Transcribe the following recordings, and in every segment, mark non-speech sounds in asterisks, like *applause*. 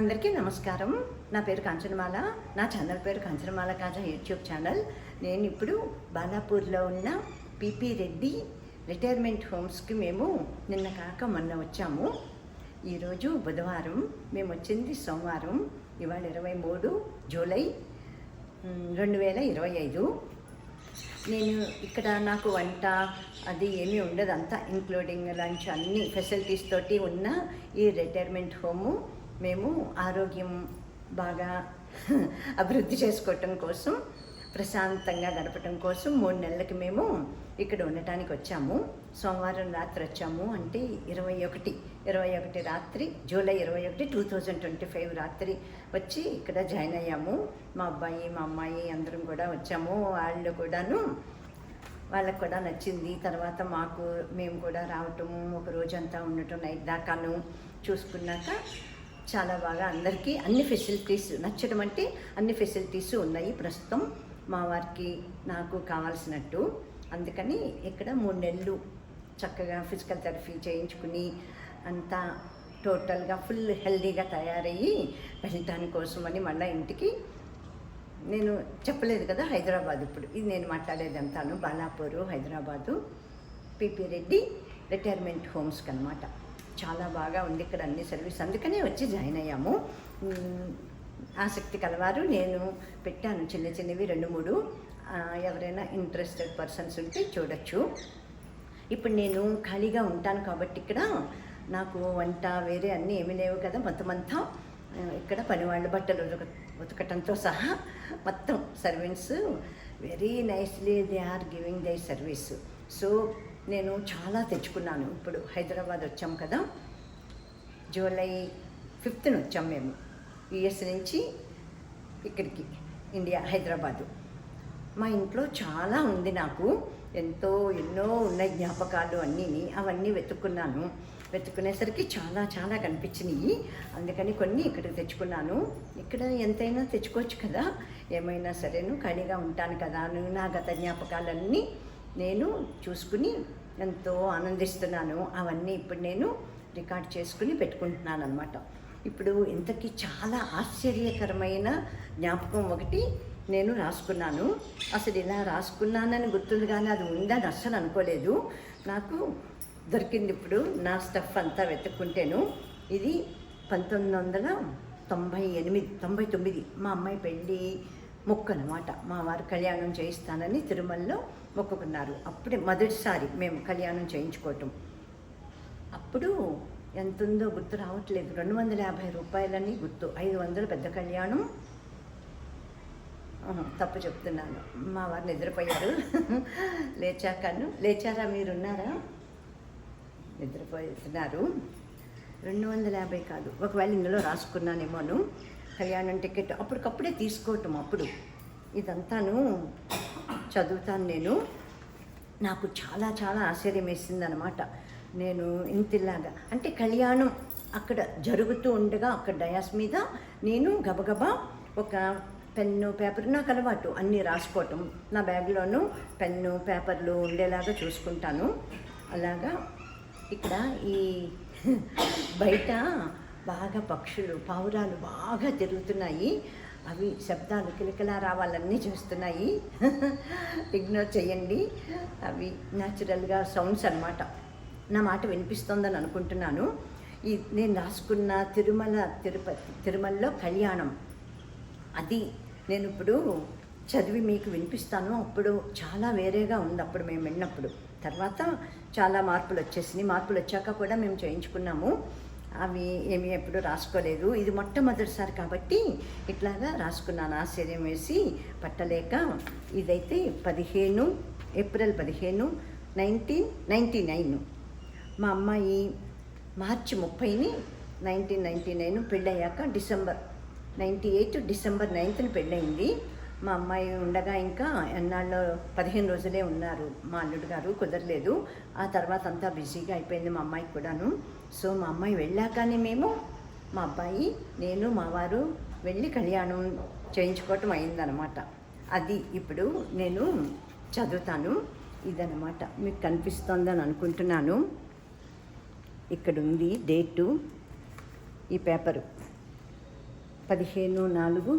అందరికీ నమస్కారం. నా పేరు కాంచనమాల. నా ఛానల్ పేరు కాంచనమాల కాజా యూట్యూబ్ ఛానల్. నేను ఇప్పుడు బాలాపూర్లో ఉన్న పిపి రెడ్డి రిటైర్మెంట్ హోమ్స్కి మేము నిన్న కాక మొన్న వచ్చాము. ఈరోజు బుధవారం మేము వచ్చింది సోమవారం ఇవాళ ఇరవై మూడు జూలై రెండు వేల ఇరవై ఐదు. నేను ఇక్కడ నాకు వంట అది ఏమీ ఉండదు అంతా ఇంక్లూడింగ్ లంచ్ అన్ని ఫెసిలిటీస్ తోటి ఉన్న ఈ రిటైర్మెంట్ హోము. మేము ఆరోగ్యం బాగా అభివృద్ధి చేసుకోవటం కోసం ప్రశాంతంగా గడపటం కోసం మూడు నెలలకి మేము ఇక్కడ ఉండటానికి వచ్చాము. సోమవారం రాత్రి వచ్చాము అంటే ఇరవై ఒకటి ఇరవై ఒకటి రాత్రి జూలై ఇరవై ఒకటి టూ థౌజండ్ ట్వంటీ ఫైవ్ రాత్రి వచ్చి ఇక్కడ జాయిన్ అయ్యాము. మా అబ్బాయి మా అమ్మాయి అందరం కూడా వచ్చాము. వాళ్ళు కూడాను వాళ్ళకు కూడా నచ్చింది. తర్వాత మాకు మేము కూడా రావటము ఒక రోజంతా ఉండటం నైట్ దాకాను చూసుకున్నాక చాలా బాగా అందరికీ అన్ని ఫెసిలిటీస్ నచ్చడం అంటే అన్ని ఫెసిలిటీస్ ఉన్నాయి. ప్రస్తుతం మా వారికి నాకు కావాల్సినట్టు. అందుకని ఇక్కడ మూడు నెలలు చక్కగా ఫిజికల్ థెరపీ చేయించుకుని అంతా టోటల్గా ఫుల్ హెల్దీగా తయారయ్యి దానికోసం అని మళ్ళీ ఇంటికి నేను చెప్పలేదు కదా హైదరాబాద్ ఇప్పుడు. ఇది నేను మాట్లాడేది అంతాను బాలాపూరు హైదరాబాదు పిపి రెడ్డి రిటైర్మెంట్ హోమ్స్కి అనమాట చాలా బాగా ఉంది ఇక్కడ అన్ని సర్వీస్. అందుకనే వచ్చి జాయిన్ అయ్యాము. ఆసక్తి కలవారు. నేను పెట్టాను చిన్న చిన్నవి రెండు మూడు. ఎవరైనా ఇంట్రెస్టెడ్ పర్సన్స్ ఉంటే చూడొచ్చు. ఇప్పుడు నేను ఖాళీగా ఉంటాను కాబట్టి ఇక్కడ నాకు వంట వేరే అన్నీ ఏమీ లేవు కదా మొత్తం అంతా. ఇక్కడ పనివాళ్ళు బట్టలు ఉతక ఉతకటంతో సహా మొత్తం servants very nicely they are giving the service so నేను చాలా తెచ్చుకున్నాను. ఇప్పుడు హైదరాబాద్ వచ్చాం కదా. జూలై ఫిఫ్త్న వచ్చాం మేము. యుఎస్ నుంచి ఇక్కడికి ఇండియా హైదరాబాదు. మా ఇంట్లో చాలా ఉంది నాకు. ఎంతో ఎన్నో ఉన్న జ్ఞాపకాలు అన్నీ అవన్నీ వెతుక్కున్నాను. వెతుక్కునేసరికి చాలా చాలా కనిపించినాయి. అందుకని కొన్ని ఇక్కడికి తెచ్చుకున్నాను. ఇక్కడ ఎంతైనా తెచ్చుకోవచ్చు కదా. ఏమైనా సరేను ఖాళీగా ఉంటాను కదా నా గత జ్ఞాపకాలన్నీ నేను చూసుకుని ఎంతో ఆనందిస్తున్నాను. అవన్నీ ఇప్పుడు నేను రికార్డ్ చేసుకుని పెట్టుకుంటున్నాను అనమాట ఇప్పుడు ఇంతకీ చాలా ఆశ్చర్యకరమైన జ్ఞాపకం ఒకటి నేను రాసుకున్నాను. అసలు ఇలా రాసుకున్నానని గుర్తుంది కానీ అది ఉందని అస్సలు అనుకోలేదు. నాకు దొరికింది ఇప్పుడు నా స్టఫ్ అంతా వెతుక్కుంటేను. ఇది పంతొమ్మిది వందల తొంభై ఎనిమిది తొంభై తొమ్మిది మా అమ్మాయి పెళ్ళి మొక్క అనమాట మా వారు కళ్యాణం చేయిస్తానని తిరుమలలో మొక్కుకున్నారు. అప్పుడే మొదటిసారి మేము కళ్యాణం చేయించుకోవటం. అప్పుడు ఎంత ఉందో గుర్తు రావట్లేదు. రెండు వందల యాభై రూపాయలని గుర్తు. ఐదు వందలు పెద్ద కళ్యాణం. తప్పు చెప్తున్నాను. మా వారు నిద్రపోయారు. లేచాకను. లేచారా మీరున్నారా? నిద్రపోతున్నారు. రెండు వందల యాభై కాదు. ఒకవేళ ఇందులో రాసుకున్నానేమోను. కళ్యాణం టికెట్ అప్పటికప్పుడే తీసుకోవటం అప్పుడు. ఇదంతాను చదువుతాను నేను. నాకు చాలా చాలా ఆశ్చర్యం వేసింది అనమాట నేను ఇంతిలాగా అంటే కళ్యాణం అక్కడ జరుగుతూ ఉండగా అక్కడ డయాస్ మీద నేను గబగబా ఒక పెన్ను పేపర్ నాకు అలవాటు అన్నీ రాసుకోవటం. నా బ్యాగ్లోనూ పెన్ను పేపర్లు ఉండేలాగా చూసుకుంటాను. అలాగా ఇక్కడ ఈ బయట బాగా పక్షులు పావురాలు బాగా తిరుగుతున్నాయి. అవి శబ్దాలు కిలకిలా రావాలన్నీ చేస్తున్నాయి. ఇగ్నోర్ *laughs* చేయండి. అవి న్యాచురల్గా సౌండ్స్ అన్నమాట. నా మాట వినిపిస్తోందని అనుకుంటున్నాను. ఈ నేను రాసుకున్న తిరుమల తిరుపతి తిరుమలలో కళ్యాణం. అది నేను ఇప్పుడు చదివి మీకు వినిపిస్తాను. అప్పుడు చాలా వేరేగా ఉంది. అప్పుడు మేము విన్నప్పుడు. తర్వాత చాలా మార్పులు వచ్చేసినాయి. మార్పులు వచ్చాక కూడా మేము చేయించుకున్నాము. అవి ఏమి ఎప్పుడు రాసుకోలేదు. ఇది మొట్టమొదటిసారి కాబట్టి ఇట్లాగా రాసుకున్నాను. ఆశ్చర్యం వేసి పట్టలేక ఇదైతే పదిహేను ఏప్రిల్ పదిహేను నైన్టీన్ నైంటీ నైన్. మా అమ్మాయి మార్చి ముప్పైని నైన్టీన్ నైంటీ నైన్ పెళ్ళయ్యాక డిసెంబర్ నైంటీ ఎయిట్ డిసెంబర్ నైన్త్ని పెళ్ళయింది. మా అమ్మాయి ఉండగా ఇంకా ఎన్నాళ్ళు పదిహేను రోజులే ఉన్నారు మా అల్లుడు గారు కుదరలేదు. ఆ తర్వాత అంతా బిజీగా అయిపోయింది మా అమ్మాయికి కూడాను. సో మా అమ్మాయి వెళ్ళాకనే మేము మా అబ్బాయి నేను మా వారు వెళ్ళి కళ్యాణం చేయించుకోవటం అయిందనమాట. అది ఇప్పుడు నేను చదువుతాను ఇదనమాట. మీకు కనిపిస్తోందని అనుకుంటున్నాను. ఇక్కడ ఉంది డేటు ఈ పేపరు. పదిహేను నాలుగు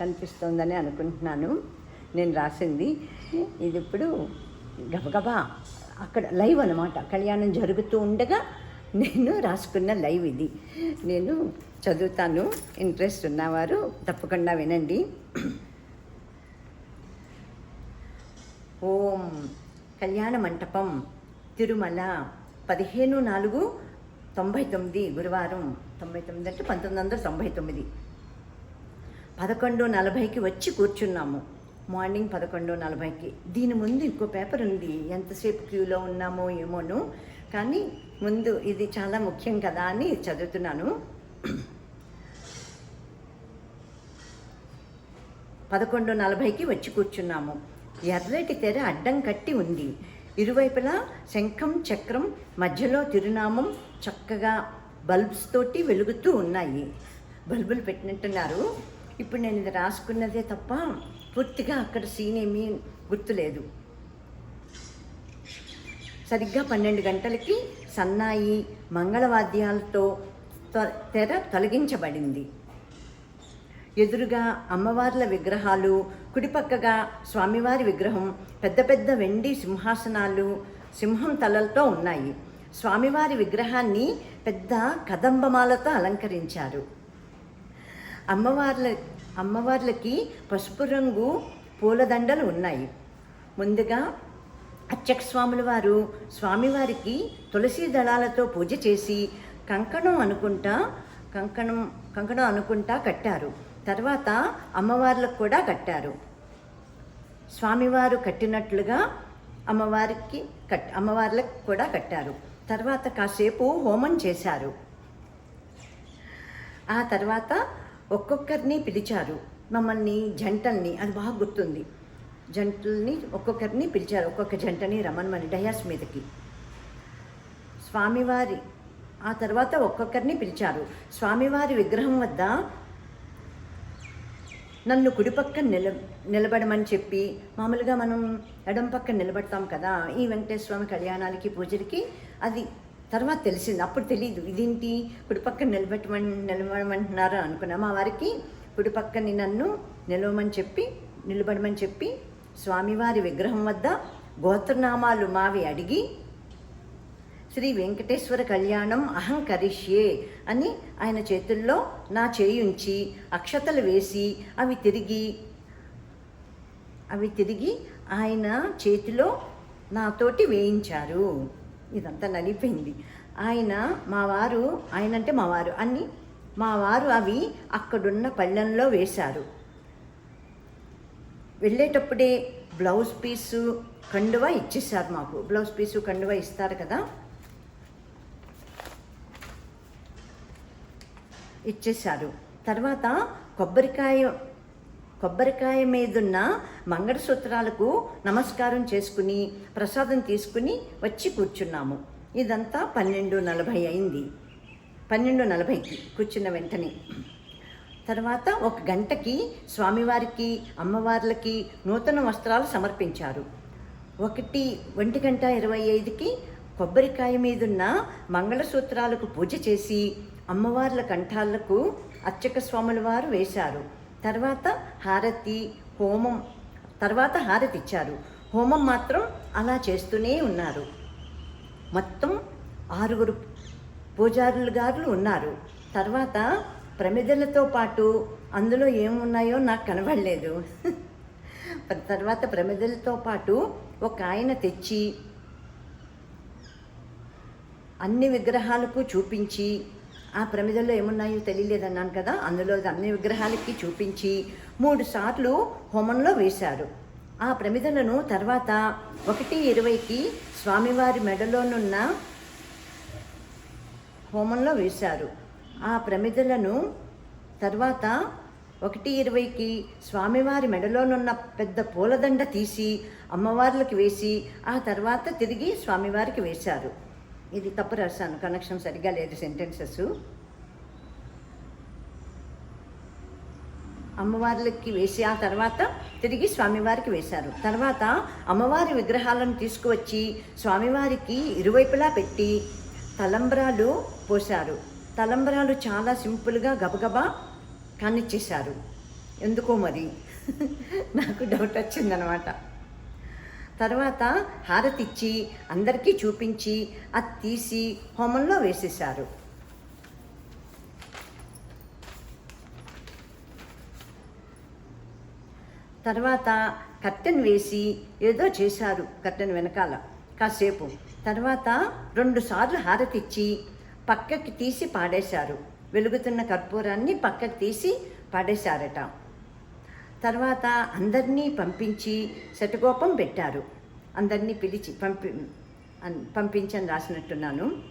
కనిపిస్తోందని అనుకుంటున్నాను. నేను రాసింది ఇది ఇప్పుడు గబగబా అక్కడ లైవ్ అనమాట కళ్యాణం జరుగుతూ ఉండగా నేను రాసుకున్న లైవ్ ఇది. నేను చదువుతాను. ఇంట్రెస్ట్ ఉన్నవారు తప్పకుండా వినండి. ఓం కళ్యాణ మంటపం తిరుమల పదిహేను నాలుగు తొంభై తొమ్మిది గురువారం. తొంభై తొమ్మిది అంటే పంతొమ్మిది వందల తొంభై తొమ్మిది పదకొండు నలభైకి వచ్చి కూర్చున్నాము. మార్నింగ్ పదకొండు నలభైకి. దీని ముందు ఇంకో పేపర్ ఉంది ఎంతసేపు క్యూలో ఉన్నామో ఏమోను. కానీ ముందు ఇది చాలా ముఖ్యం కదా అని చదువుతున్నాను. పదకొండు నలభైకి వచ్చి కూర్చున్నాము. ఎర్రటి తెర అడ్డం కట్టి ఉంది. ఇరువైపులా శంఖం చక్రం మధ్యలో తిరునామం చక్కగా బల్బ్స్ తోటి వెలుగుతూ ఉన్నాయి. బల్బులు పెట్టినట్టున్నారు. ఇప్పుడు నేను ఇది రాసుకున్నదే తప్ప పూర్తిగా అక్కడ సీన్ ఏమీ గుర్తులేదు. సరిగ్గా పన్నెండు గంటలకి సన్నాయి మంగళవాద్యాలతో తెర తొలగించబడింది. ఎదురుగా అమ్మవార్ల విగ్రహాలు కుడిపక్కగా స్వామివారి విగ్రహం పెద్ద పెద్ద వెండి సింహాసనాలు సింహం తలలతో ఉన్నాయి. స్వామివారి విగ్రహాన్ని పెద్ద కదంబమాలతో అలంకరించారు. అమ్మవార్ల అమ్మవార్లకి పసుపు రంగు పూలదండలు ఉన్నాయి. ముందుగా అర్చక స్వాముల వారు స్వామివారికి తులసి దళాలతో పూజ చేసి కంకణం అనుకుంటా కంకణం కంకణం అనుకుంటా కట్టారు. తర్వాత అమ్మవార్లకు కూడా కట్టారు. స్వామివారు కట్టినట్లుగా అమ్మవారికి కట్ అమ్మవార్లకు కూడా కట్టారు. తర్వాత కాసేపు హోమం చేశారు. ఆ తర్వాత ఒక్కొక్కరిని పిలిచారు. మమ్మల్ని జంటల్ని అది బాగా గుర్తుంది. జంటల్ని ఒక్కొక్కరిని పిలిచారు. ఒక్కొక్క జంటని రమణమని డయాస్ మీదకి. స్వామివారి ఆ తర్వాత ఒక్కొక్కరిని పిలిచారు. స్వామివారి విగ్రహం వద్ద నన్ను కుడిపక్క నిల నిలబడమని చెప్పి మామూలుగా మనం ఎడం పక్కన నిలబడతాం కదా ఈ వెంకటేశ్వర స్వామి కళ్యాణాలకి పూజలకి అది తర్వాత తెలిసింది. అప్పుడు తెలియదు ఇదేంటి? కుడి పక్కన నిలబెట్టమని నిలబడమంటున్నారు అనుకున్నా. మా వారికి కుడి పక్కని నన్ను నిలవమని చెప్పి నిలబడమని చెప్పి స్వామివారి విగ్రహం వద్ద గోత్రనామాలు మావి అడిగి శ్రీ వెంకటేశ్వర కళ్యాణం అహంకరిష్యే అని ఆయన చేతుల్లో నా చేయుంచి అక్షతలు వేసి అవి తిరిగి అవి తిరిగి ఆయన చేతిలో నాతోటి వేయించారు. ఇదంతా నలిపోయింది. ఆయన మా వారు ఆయన అంటే మా వారు అన్ని మా వారు అవి అక్కడున్న పళ్ళెంలో వేశారు. వెళ్ళేటప్పుడే బ్లౌజ్ పీసు కండువా ఇచ్చేసారు మాకు. బ్లౌజ్ పీసు కండువా ఇస్తారు కదా? ఇచ్చేశారు. తర్వాత కొబ్బరికాయ కొబ్బరికాయ మీదున్న మంగళసూత్రాలకు నమస్కారం చేసుకుని ప్రసాదం తీసుకుని వచ్చి కూర్చున్నాము. ఇదంతా పన్నెండు నలభై అయింది. పన్నెండు నలభైకి కూర్చున్న వెంటనే. తర్వాత ఒక గంటకి స్వామివారికి అమ్మవార్లకి నూతన వస్త్రాలు సమర్పించారు. ఒకటి ఒంటి గంట ఇరవై ఐదుకి కొబ్బరికాయ మీదున్న మంగళసూత్రాలకు పూజ చేసి అమ్మవార్ల కంఠాలకు అర్చక స్వాముల వారు వేశారు. తర్వాత హారతి హోమం తర్వాత హారతి ఇచ్చారు హోమం మాత్రం అలా చేస్తూనే ఉన్నారు. మొత్తం ఆరుగురు పూజారులు గారులు ఉన్నారు. తర్వాత ప్రమిదలతో పాటు అందులో ఏమున్నాయో నాకు కనబడలేదు. *laughs* తర్వాత ప్రమిదలతో పాటు ఒక ఆయన తెచ్చి అన్ని విగ్రహాలకు చూపించి ఆ ప్రమిదల్లో ఏమున్నాయో తెలియలేదన్నాను కదా? అందులో అన్ని విగ్రహాలకి చూపించి మూడు సార్లు హోమంలో వేశారు. ఆ ప్రమిదలను తర్వాత ఒకటి ఇరవైకి స్వామివారి మెడలోనున్న హోమంలో వేశారు. ఆ ప్రమిదలను తర్వాత ఒకటి ఇరవైకి స్వామివారి మెడలోనున్న పెద్ద పూలదండ తీసి అమ్మవార్లకు వేసి ఆ తర్వాత తిరిగి స్వామివారికి వేశారు. ఇది తప్పు రాశాను. కనెక్షన్ సరిగ్గా లేదు సెంటెన్సెస్ అమ్మవార్లకి వేసి ఆ తర్వాత తిరిగి స్వామివారికి వేశారు. తర్వాత అమ్మవారి విగ్రహాలను తీసుకువచ్చి స్వామివారికి ఇరువైపులా పెట్టి తలంబ్రాలు పోశారు. తలంబరాలు చాలా సింపుల్గా గబగబా కానిచ్చేశారు ఎందుకో మరి? *laughs* నాకు డౌట్ వచ్చిందనమాట. తర్వాత హారతిచ్చి అందరికీ చూపించి అది తీసి హోమంలో వేసేశారు. తర్వాత కర్టెన్ వేసి ఏదో చేశారు కర్టెన్ వెనకాల కాసేపు. తర్వాత రెండు సార్లు హారతిచ్చి పక్కకి తీసి పాడేశారు. వెలుగుతున్న కర్పూరాన్ని పక్కకి తీసి పాడేశారట. తర్వాత అందరినీ పంపించి శటగోపం పెట్టారు. అందరినీ పిలిచి పంపి అన్- పంపించని రాసినట్టున్నాను.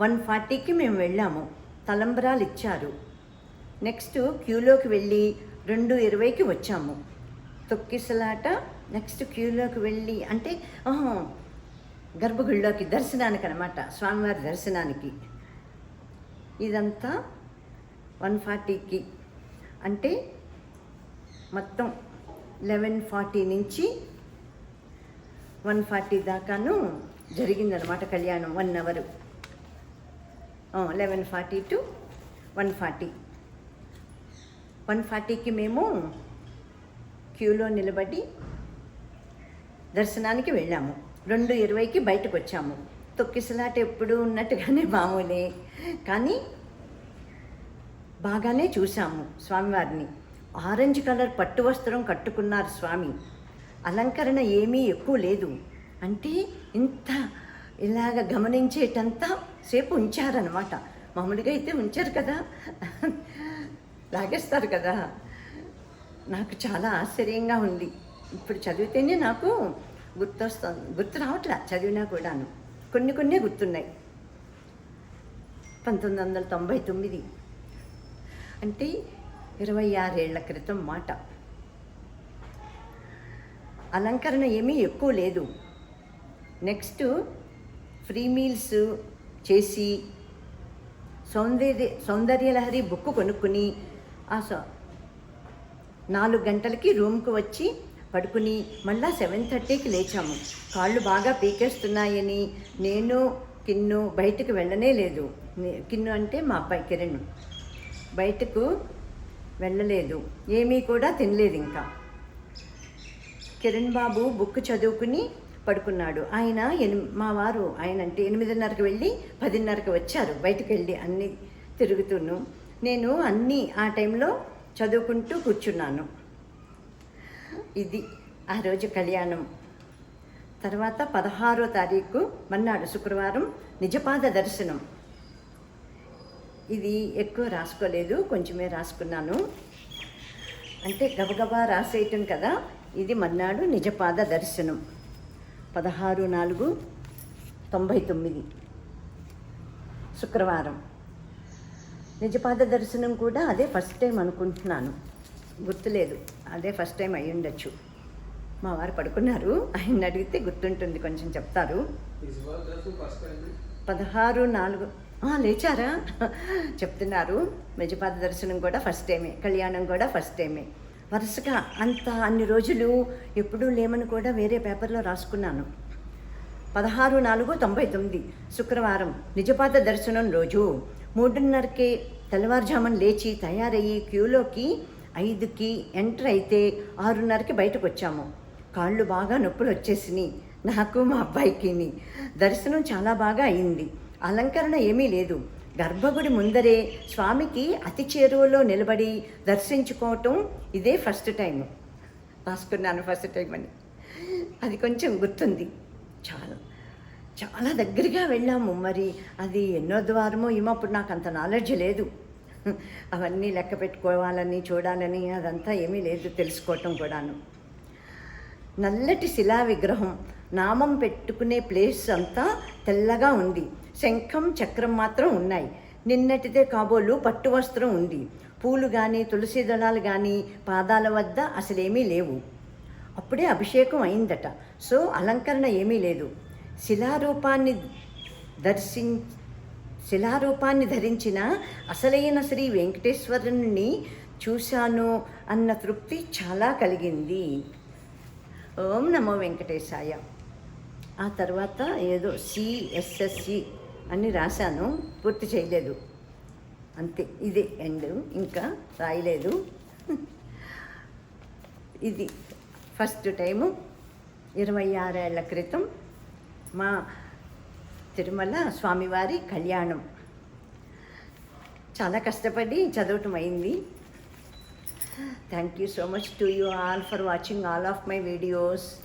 వన్ ఫార్టీకి మేము వెళ్ళాము. తలంబరాలు ఇచ్చారు నెక్స్ట్ క్యూలోకి వెళ్ళి రెండు ఇరవైకి వచ్చాము. తొక్కిసలాట నెక్స్ట్ క్యూలోకి వెళ్ళి అంటే గర్భగుడిలోకి దర్శనానికి అనమాట స్వామివారి దర్శనానికి. ఇదంతా వన్ ఫార్టీకి. అంటే మొత్తం లెవెన్ ఫార్టీ నుంచి వన్ ఫార్టీ దాకాను జరిగిందనమాట కళ్యాణం one hour eleven forty to one forty one ఫార్టీకి మేము క్యూలో నిలబడి దర్శనానికి వెళ్ళాము. రెండు ఇరవైకి బయటకు వచ్చాము. తొక్కిసలాట ఎప్పుడు ఉన్నట్టుగానే మామూలే. కానీ బాగానే చూసాము స్వామివారిని. ఆరెంజ్ కలర్ పట్టు వస్త్రం కట్టుకున్నారు స్వామి. అలంకరణ ఏమీ ఎక్కువ లేదు. అంటే ఇంత ఇలాగ గమనించేటంత సేపు ఉంచారనమాట మామూలుగా అయితే ఉంచారు కదా. లాగేస్తారు కదా. నాకు చాలా ఆశ్చర్యంగా ఉంది. ఇప్పుడు చదివితేనే నాకు గుర్తొస్తుంది. గుర్తు రావట్లే చదివినా కూడాను. కొన్ని కొన్ని గుర్తున్నాయి. పంతొమ్మిది వందల తొంభై తొమ్మిది. అంటే ఇరవై ఆరేళ్ళ క్రితం మాట. అలంకరణ ఏమీ ఎక్కువ లేదు. నెక్స్ట్ ఫ్రీ మీల్స్ చేసి సౌందర్య సౌందర్యలహరి బుక్ కొనుక్కుని ఆ నాలుగు గంటలకి రూమ్కి వచ్చి పడుకుని మళ్ళా సెవెన్ థర్టీకి లేచాము. కాళ్ళు బాగా పీకేస్తున్నాయని నేను కిన్ను బయటకు వెళ్ళనే లేదు. కిన్ను అంటే మా అబ్బాయి కిరణ్. బయటకు వెళ్ళలేదు. ఏమీ కూడా తినలేదు ఇంకా. కిరణ్ బాబు బుక్ చదువుకుని పడుకున్నాడు. ఆయన ఎని మా వారు ఆయన అంటే ఎనిమిదిన్నరకు వెళ్ళి పదిన్నరకు వచ్చారు. బయటకు వెళ్ళి అన్ని తిరుగుతూను. నేను అన్నీ ఆ టైంలో చదువుకుంటూ కూర్చున్నాను. ఇది ఆ రోజు కళ్యాణం. తర్వాత పదహారో తారీఖు మన్నాడు శుక్రవారం నిజపాద దర్శనం. ఇది ఎక్కువ రాసుకోలేదు కొంచెమే రాసుకున్నాను. అంటే గబగబా రాసేయటం కదా ఇది మన్నాడు నిజపాద దర్శనం. పదహారు నాలుగు తొంభై తొమ్మిది. శుక్రవారం. నిజపాద దర్శనం కూడా అదే ఫస్ట్ టైం అనుకుంటున్నాను. గుర్తులేదు అదే ఫస్ట్ టైం అయి ఉండొచ్చు. మా వారు పడుకున్నారు ఆయన అడిగితే గుర్తుంటుంది కొంచెం చెప్తారు. పదహారు నాలుగు లేచారా? చెప్తున్నారు. మెజపాద దర్శనం కూడా ఫస్ట్ టైమే కళ్యాణం కూడా ఫస్ట్ టైమే వరుసగా అంత అన్ని రోజులు ఎప్పుడూ లేమని కూడా వేరే పేపర్లో రాసుకున్నాను. పదహారు నాలుగు తొంభై తొమ్మిది శుక్రవారం నిజపాద దర్శనం రోజు. మూడున్నరకే తెల్లవారుజామున లేచి తయారయ్యి క్యూలోకి ఐదుకి ఎంటర్ అయితే ఆరున్నరకి బయటకు వచ్చాము. కాళ్ళు బాగా నొప్పులు వచ్చేసినాయి. నాకు మా అబ్బాయికిని. దర్శనం చాలా బాగా అయింది. అలంకరణ ఏమీ లేదు. గర్భగుడి ముందరే స్వామికి అతి చేరువలో నిలబడి దర్శించుకోవటం ఇదే ఫస్ట్ టైం రాసుకున్నాను ఫస్ట్ టైం అని. అది కొంచెం గుర్తుంది. చాలా చాలా దగ్గరగా వెళ్ళాము మరి. అది ఎన్నో ద్వారమో ఏమో అప్పుడు నాకు అంత నాలెడ్జ్ లేదు. అవన్నీ లెక్క పెట్టుకోవాలని చూడాలని అదంతా ఏమీ లేదు తెలుసుకోవటం కూడాను. నల్లటి శిలా విగ్రహం. నామం పెట్టుకునే ప్లేస్ అంతా తెల్లగా ఉంది. శంఖం చక్రం మాత్రం ఉన్నాయి. నిన్నటిదే కాబోలు పట్టు వస్త్రం ఉంది. పూలు కానీ తులసి దళాలు కానీ పాదాల వద్ద అసలేమీ లేవు. అప్పుడే అభిషేకం అయిందట. సో అలంకరణ ఏమీ లేదు. శిలారూపాన్ని దర్శించ శిలారూపాన్ని ధరించిన అసలైన శ్రీ వెంకటేశ్వరుని చూశాను అన్న తృప్తి చాలా కలిగింది. ఓం నమో వెంకటేశాయ. ఆ తర్వాత ఏదో సిఎస్ఎస్సి అని రాశాను. పూర్తి చేయలేదు. అంతే. ఇది ఎండ్. ఇంకా రాయలేదు. *laughs* ఇది ఫస్ట్ టైము. ఇరవై ఆరేళ్ళ క్రితం మా తిరుమల స్వామివారి కళ్యాణం. చాలా కష్టపడి చదవటం అయింది. Thank you so much to you all for watching all of my videos